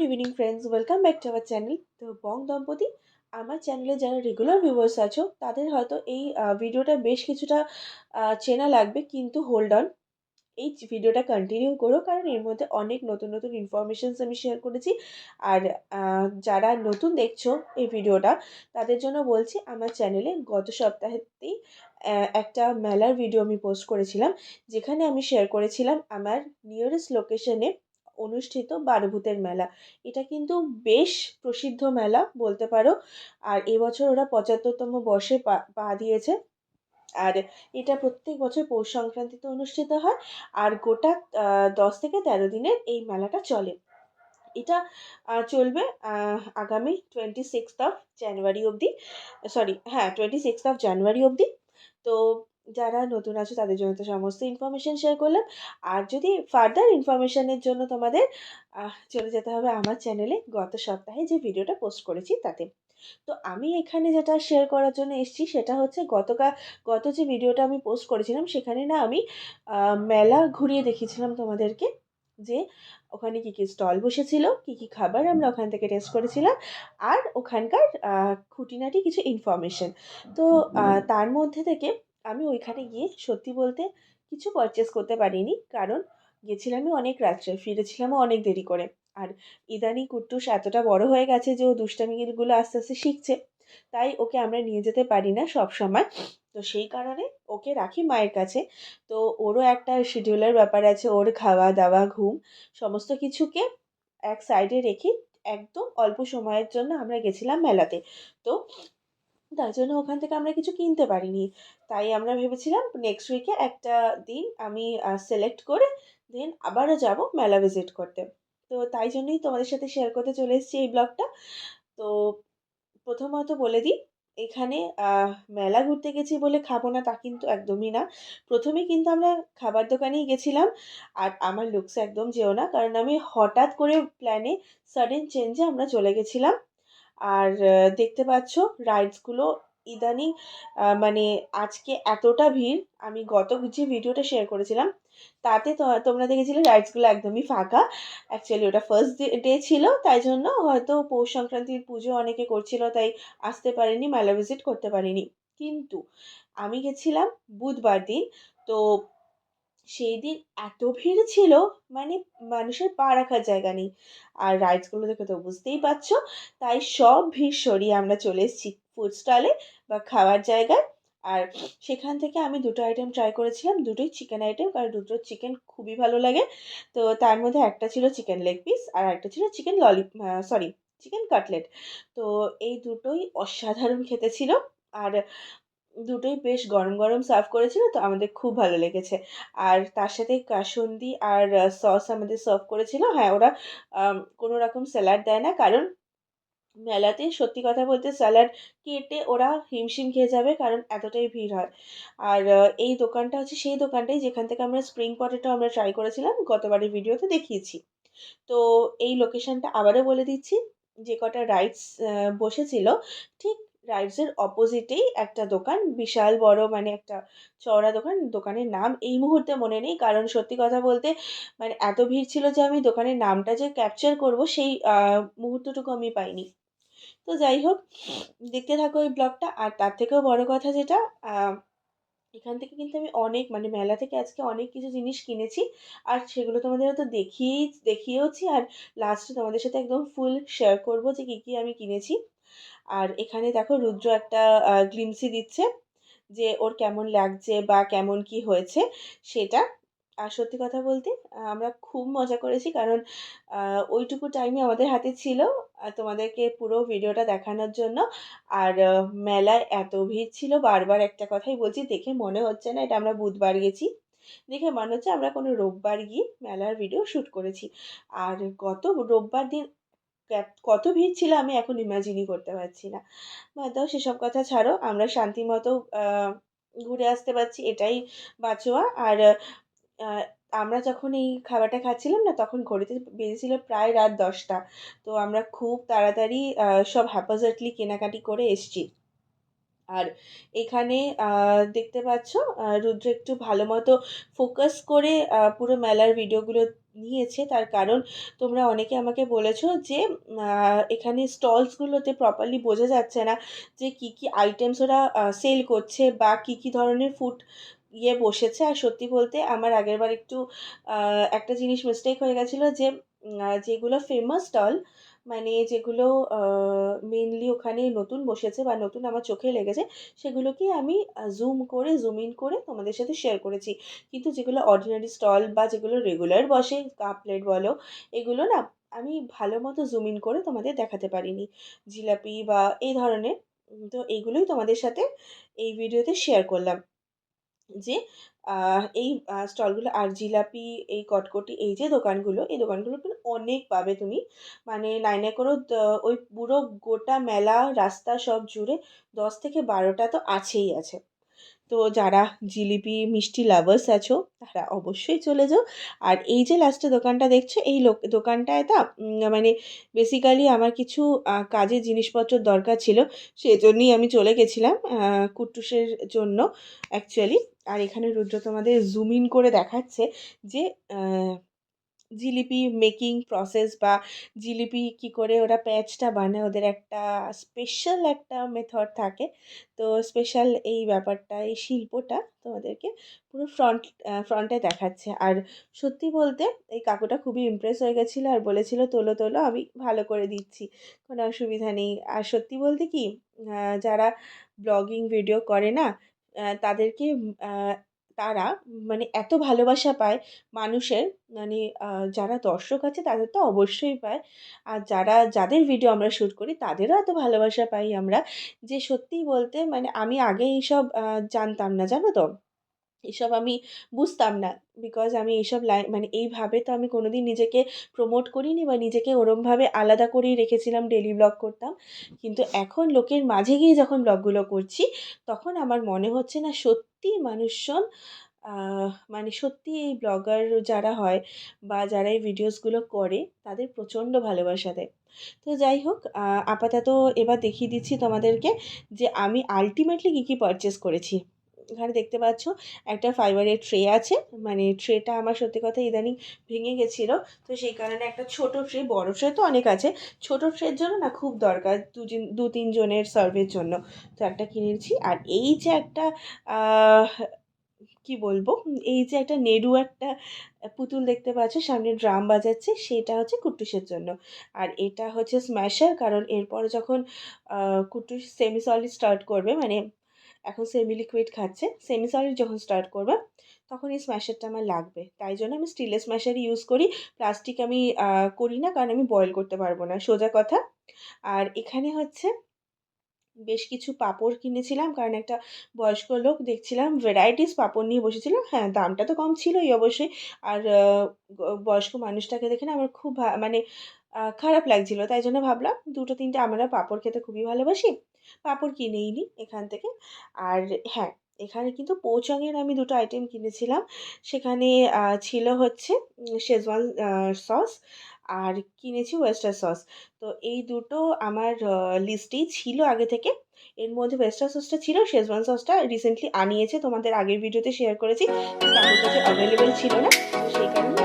Good evening friends welcome back to our channel তো বং দম্পতি আমার চ্যানেলে যারা রেগুলার ভিউয়ার্স আছো, তাদের হয়তো এই ভিডিওটা বেশ কিছুটা চেনা লাগবে, কিন্তু হোল্ড অন এই ভিডিওটা কন্টিনিউ করো, কারণ এর মধ্যে অনেক নতুন নতুন ইনফরমেশনস আমি শেয়ার করেছি। আর যারা নতুন দেখছ এই ভিডিওটা তাদের জন্য বলছি, আমার চ্যানেলে গত সপ্তাহেতেই একটা মেলার ভিডিও আমি পোস্ট করেছিলাম, যেখানে আমি শেয়ার করেছিলাম আমার নিয়ারেস্ট লোকেশনে অনুষ্ঠিত বারভূতের মেলা। এটা কিন্তু বেশ প্রসিদ্ধ মেলা বলতে পারো। আর এবছর ওরা পঁচাত্তরতম বর্ষে পা পা দিয়েছে। আর এটা প্রত্যেক বছর পৌষ সংক্রান্তিতে অনুষ্ঠিত হয়। আর গোটা দশ থেকে তেরো দিনের এই মেলাটা চলে। এটা চলবে আগামী টোয়েন্টি সিক্সথ অফ জানুয়ারি অবধি। সরি হ্যাঁ টোয়েন্টি সিক্সথ অফ জানুয়ারি অবধি। তো যারা নতুন আছে, তাদের জন্য তো সমস্ত ইনফরমেশান শেয়ার করলাম। আর যদি ফার্দার ইনফরমেশানের জন্য তোমাদের চলে যেতে হবে আমার চ্যানেলে গত সপ্তাহে যে ভিডিওটা পোস্ট করেছি তাতে। তো আমি এখানে যেটা শেয়ার করার জন্য এসেছি, সেটা হচ্ছে গতকাল গত যে ভিডিওটা আমি পোস্ট করেছিলাম, সেখানে না আমি মেলা ঘুরিয়ে দেখিয়েছিলাম তোমাদেরকে যে ওখানে কী কী স্টল বসেছিল, কী কী খাবার আমরা ওখান থেকে টেস্ট করেছিলাম, আর ওখানকার খুঁটিনাটি কিছু ইনফরমেশন তো তার মধ্যে থেকে আমি ওইখানে গিয়ে সত্যি বলতে কিছু পারচেস করতে পারিনি। কারণ গেছিলামই অনেক রাত্রে, ফিরেছিলামও অনেক দেরি করে। আর ইদানি কুট্টুস এতটা বড় হয়ে গেছে যে ও দুষ্টামিগুলো আস্তে আস্তে শিখছে। তাই ওকে আমরা নিয়ে যেতে পারি না সব সময় তো সেই কারণে ওকে রাখি মায়ের কাছে। তো ওরও একটা শিডিউলের ব্যাপার আছে, ওর খাওয়া দাওয়া, ঘুম সমস্ত কিছুকে এক সাইডে রেখে একদম অল্প সময়ের জন্য আমরা গেছিলাম মেলাতে। তো তার জন্য ওখান থেকে আমরা কিছু কিনতে পারিনি। তাই আমরা ভেবেছিলাম নেক্সট উইকে একটা দিন আমি সিলেক্ট করে দেন আবারও যাব মেলা ভিজিট করতে। তো তাই জন্যই তোমাদের সাথে শেয়ার করতে চলে এসেছি এই ব্লগটা। তো প্রথমত বলে দিই, এখানে মেলা ঘুরতে গেছি বলে খাব না তা কিন্তু একদমই না। প্রথমে কিন্তু আমরা খাবার দোকানেই গেছিলাম আর আমার লুকস একদম যেও না। কারণ আমি হঠাৎ করে প্ল্যানে সাডেন চেঞ্জে আমরা চলে গেছিলাম। আর দেখতে পাচ্ছ রাইডসগুলো ইদানিং মানে আজকে এতটা ভিড়, আমি গত যে ভিডিওটা শেয়ার করেছিলাম, তাতে তোমরা দেখেছিলে রাইডসগুলো একদমই ফাঁকা। অ্যাকচুয়ালি ওটা ফার্স্ট ডে ছিল, তাই জন্য হয়তো পৌষ সংক্রান্তির পুজো অনেকে করছিল, তাই আসতে পারেনি মেলা ভিজিট করতে পারিনি। কিন্তু আমি গেছিলাম বুধবার দিন, তো সেই দিন এত ভিড় ছিল মানে মানুষের পা রাখার জায়গা নেই। আর রাইডসগুলো দেখে তো বুঝতেই পারছ, তাই সব ভিড় সরিয়ে আমরা চলে এসেছি ফুড স্টলে বা খাওয়ার জায়গায়। আর সেখান থেকে আমি দুটো আইটেম ট্রাই করেছিলাম, দুটোই চিকেন আইটেম কারণ দুটো চিকেন খুবই ভালো লাগে। তো তার মধ্যে একটা ছিল চিকেন লেগ পিস আর একটা ছিল চিকেন ললি সরি চিকেন কাটলেট তো এই দুটোই অসাধারণ খেতে ছিল। আর দুটোই বেশ গরম গরম সার্ভ করেছিল, তো আমাদের খুব ভালো লেগেছে। আর তার সাথে কাসুন্দি আর সস আমাদের সার্ভ করেছিল। হ্যাঁ ওরা কোনো রকম স্যালাড দেয় না, কারণ মেলাতে সত্যি কথা বলতে স্যালাড কেটে ওরা হিমশিম খেয়ে যাবে, কারণ এতটাই ভিড় হয়। আর এই দোকানটা হচ্ছে সেই দোকানটাই যেখান থেকে আমরা স্প্রিং পটেটো আমরা ট্রাই করেছিলাম, গতবারের ভিডিওতে দেখিয়েছি। তো এই লোকেশানটা আবারও বলে দিচ্ছি, যে কটা রাইডস বসেছিল, ঠিক রাইডসের অপোজিটেই একটা দোকান, বিশাল বড় মানে একটা চওড়া দোকান, দোকানের নাম এই মুহূর্তে মনে নেই। কারণ সত্যি কথা বলতে মানে এত ভিড় ছিল যে আমি দোকানের নামটা যে ক্যাপচার করব সেই মুহূর্তটুকু আমি পাইনি। তো যাই হোক, দেখতে থাকো ওই ব্লগটা আর তার থেকেও বড় কথা যেটা এখান থেকে কিন্তু আমি অনেক মানে মেলা থেকে আজকে অনেক কিছু জিনিস কিনেছি। আর সেগুলো তোমাদের হয়তো দেখিয়েই, দেখিয়েওছি। আর লাস্টে তোমাদের সাথে একদম ফুল শেয়ার করব যে কী কী আমি কিনেছি। আর এখানে দেখো রুদ্র একটা গ্লিমসি দিচ্ছে যে ওর কেমন লাগছে বা কেমন কি হয়েছে সেটা। আর সত্যি কথা বলতে আমরা খুব মজা করেছি কারণ ওইটুকু টাইমই আমাদের হাতে ছিল তোমাদেরকে পুরো ভিডিওটা দেখানোর জন্য। আর মেলায় এত ভিড় ছিল, বারবার একটা কথাই বলছি, দেখে মনে হচ্ছে না এটা আমরা বুধবার গেছি। দেখে মনে হচ্ছে আমরা কোনো রোববার গিয়ে মেলার ভিডিও শ্যুট করেছি। আর গত রোববার দিন কত ভিড় ছিল আমি এখন ইমাজিনই করতে পারছি না। দাও সেসব কথা ছাড়ো, আমরা শান্তি মতো ঘুরে আসতে পারছি, এটাই বাঁচোয়া আর আমরা যখন এই খাবারটা খাচ্ছিলাম না, তখন ঘড়িতে বেজেছিল প্রায় রাত দশটা। তো আমরা খুব তাড়াতাড়ি সব হ্যাপাজেটলি কেনাকাটি করে এসছি। আর এখানে দেখতে পাচ্ছ রুদ্র একটু ভালো মতো ফোকাস করে পুরো মেলার ভিডিওগুলো নিয়েছে। তার কারণ তোমরা অনেকে আমাকে বলেছ যে এখানে স্টলসগুলোতে প্রপারলি বোঝা যাচ্ছে না যে কী, কী আইটেমস ওরা সেল করছে বা কী, কী ধরনের ফুড ইয়ে বসেছে। আর সত্যি বলতে আমার আগেরবার একটু একটা জিনিস মিস্টেক হয়ে গেছিল যে যেগুলো ফেমাস স্টল মানে যেগুলো, আ মেইনলি ওখানে নতুন বসেছে বা নতুন আমার চোখে লেগেছে সেগুলোকেই আমি জুম করে জুম ইন করে তোমাদের সাথে শেয়ার করেছি। কিন্তু যেগুলো অর্ডিনারি স্টল বা যেগুলো রেগুলার বসে কাপ প্লেট বলো, এগুলো না আমি ভালো মতো জুম ইন করে তোমাদের দেখাতে পারিনি। জিলাপি বা এই ধরনের তো এইগুলোই তোমাদের সাথে এই ভিডিওতে শেয়ার করলাম। যে এই স্টলগুলো আর জিলাপি, এই কটকটি এই যে দোকানগুলো, এই দোকানগুলো কিন্তু অনেক পাবে তুমি। মানে নাই করেও ওই পুরো গোটা মেলা রাস্তা সব জুড়ে ১০ থেকে বারোটা তো আছেই আছে। তো যারা জিলিপি, মিষ্টি লাভার্স আছো তারা অবশ্যই চলে যাও। আর এই যে লাস্টে দোকানটা দেখছ এই লোক দোকানটায় উম মানে বেসিক্যালি আমার কিছু আ কাজের জিনিসপত্রের দরকার ছিল। সেজন্যই আমি চলে গেছিলাম আ কুট্টুসের জন্য অ্যাকচুয়ালি। আর এখানে রুদ্র তোমাদের জুম ইন করে দেখাচ্ছে যে জিলিপি মেকিং প্রসেস বা জিলিপি কী করে ওরা প্যাচটা বানায় ওদের একটা স্পেশাল একটা মেথড থাকে। তো স্পেশাল এই ব্যাপারটা এই শিল্পটা তোমাদেরকে পুরো ফ্রন্ট ফ্রন্টে দেখাচ্ছে। আর সত্যি বলতে এই কাকুটা খুবই ইমপ্রেস হয়ে গেছিল আর বলেছিল, "তোলো, তোলো আমি ভালো করে দিচ্ছি। কোনো অসুবিধা নেই।" আর সত্যি বলতে কি যারা ব্লগিং ভিডিও করে না তাদেরকে তারা মানে এত ভালোবাসা পায় মানুষের মানে যারা দর্শক আছে তাদের তো অবশ্যই পায়। আর যারা যাদের ভিডিও আমরা শ্যুট করি তাদেরও এত ভালোবাসা পাই আমরা যে সত্যি বলতে মানে আমি আগে এইসব জানতাম না, জানো তো? এসব আমি বুঝতাম না। বিকজ আমি এইসব লাই মানে এইভাবে তো আমি কোনোদিন নিজেকে প্রমোট করিনি বা নিজেকে ওরমভাবে আলাদা করেই রেখেছিলাম ডেইলি ব্লগ করতাম। কিন্তু এখন লোকের মাঝে গিয়ে যখন ব্লগগুলো করছি তখন আমার মনে হচ্ছে না সত্যি মানুষজন মানে সত্যিই এই ব্লগার যারা হয় বা যারা এই ভিডিওসগুলো করে তাদের প্রচণ্ড ভালোবাসা দেয়। তো যাই হোক আপাতত এবার দেখিয়ে দিচ্ছি তোমাদেরকে যে আমি আলটিমেটলি কী, কী পারচেস করেছি। এখানে দেখতে পাচ্ছ একটা ফাইবারের ট্রে আছে। মানে ট্রেটা আমার সত্যি কথা ইদানিং ভেঙে গেছিল। তো সেই কারণে একটা ছোট ট্রে, বড় ট্রে তো অনেক আছে। ছোট ট্রের জন্য না খুব দরকার দুজিন ২-৩ জনের সার্ভের জন্য। তো একটা কিনেছি। আর এই যে একটা কি বলব? এই যে একটা নেড়ু একটা পুতুল দেখতে পাচ্ছ সামনে ড্রাম বাজাচ্ছে সেটা হচ্ছে কুট্টুসের জন্য। আর এটা হচ্ছে স্ম্যাশার কারণ এরপর যখন কুট্টুস সেমি সলিড স্টার্ট করবে মানে এখন সেমি লিকুইড খাচ্ছে। সেমি সলিড যখন স্টার্ট করবে তখন এই স্ম্যাশারটা আমার লাগবে। তাই জন্য আমি স্টিলের স্ম্যাশারই ইউজ করি। প্লাস্টিক আমি করি না কারণ আমি বয়েল করতে পারব না সোজা কথা। আর এখানে হচ্ছে বেশ কিছু পাপড় কিনেছিলাম কারণ একটা বয়স্ক লোক দেখছিলাম ভ্যারাইটিস পাপড় নিয়ে বসেছিল। হ্যাঁ, দামটা তো কম ছিলই অবশ্যই। আর বয়স্ক মানুষটাকে দেখে না আমার খুব মানে খারাপ লাগছিল। তাই জন্য ভাবলাম দুটো তিনটে আমরা পাপড় খেতে খুবই ভালোবাসি। পাঁপড় কিনেই নিই এখান থেকে। আর হ্যাঁ, এখানে কিন্তু পৌচঙের আমি দুটো আইটেম কিনেছিলাম। সেখানে ছিল হচ্ছে শেজওয়ান সস আর কিনেছি ওয়েস্টার সস। তো এই দুটো আমার লিস্টেই ছিল আগে থেকে। এর মধ্যে ওয়েস্টার সসটা ছিল, শেজওয়ান সসটা রিসেন্টলি আনিয়েছে তোমাদের আগের ভিডিওতে শেয়ার করেছি। কারোর কাছে অ্যাভেলেবল ছিল না। সেই সেই